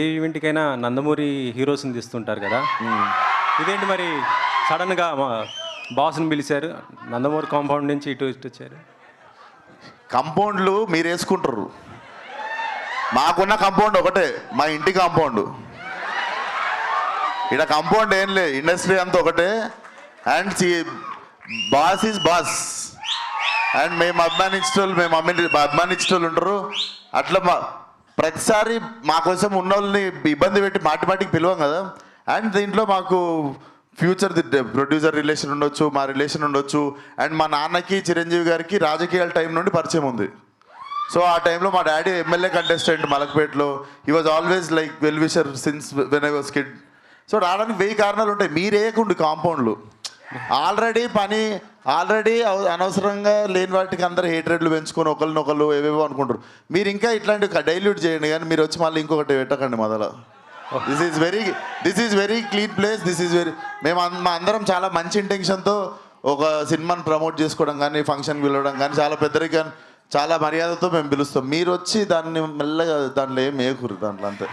ఏ ఈవెంట్కైనా నందమూరి హీరోస్ని తీస్తుంటారు కదా. ఇదేంటి మరి సడన్గా మా బాస్ని పిలిచారు నందమూరి కాంపౌండ్ నుంచి ఇటు ఇటు వచ్చారు? కంపౌండ్లు మీరు వేసుకుంటారు. మాకున్న కంపౌండ్ ఒకటే మా ఇంటి కాంపౌండ్. ఇక్కడ కంపౌండ్ ఏం లే ఇండస్ట్రీ అంతా ఒకటే. And boss is boss. And మేము అభిమానించేటోళ్ళు మేము అమ్మి అభిమానించేటోళ్ళు ఉంటారు. అట్లా మా ప్రతిసారి మా కోసం ఉన్న వాళ్ళని ఇబ్బంది పెట్టి మాటి మాటికి పిలవం కదా. అండ్ దీంట్లో మాకు ఫ్యూచర్ ప్రొడ్యూసర్ రిలేషన్ ఉండొచ్చు మా రిలేషన్ ఉండొచ్చు. అండ్ మా నాన్నకి చిరంజీవి గారికి రాజకీయాల టైం నుండి పరిచయం ఉంది. సో ఆ టైంలో మా daddy MLA contestant మలక్పేటలో. He was always like well wisher since when I was kid so రావడానికి వెయ్యి కారణాలు ఉంటాయి. మీరేయకుండి కాంపౌండ్లు. ఆల్రెడీ పని ఆల్రెడీ అనవసరంగా లేని వాటికి అందరు హేట్రెడ్లు పెంచుకొని ఒకరినొకరు ఏవేవో అనుకుంటారు. మీరు ఇంకా ఇట్లాంటి డైల్యూట్ చేయండి కానీ మీరు వచ్చి మళ్ళీ ఇంకొకటి పెట్టకండి మొదల. This is very this is very clean place this is very మేము మా అందరం చాలా మంచి ఇంటెన్షన్తో ఒక సినిమాని ప్రమోట్ చేసుకోవడం కానీ ఫంక్షన్ పిలవడం కానీ చాలా పెద్దరిగా చాలా మర్యాదతో మేము పిలుస్తాం. మీరు వచ్చి దాన్ని మెల్లగా దాంట్లో ఏం వేయకూరు దాంట్లో అంతే.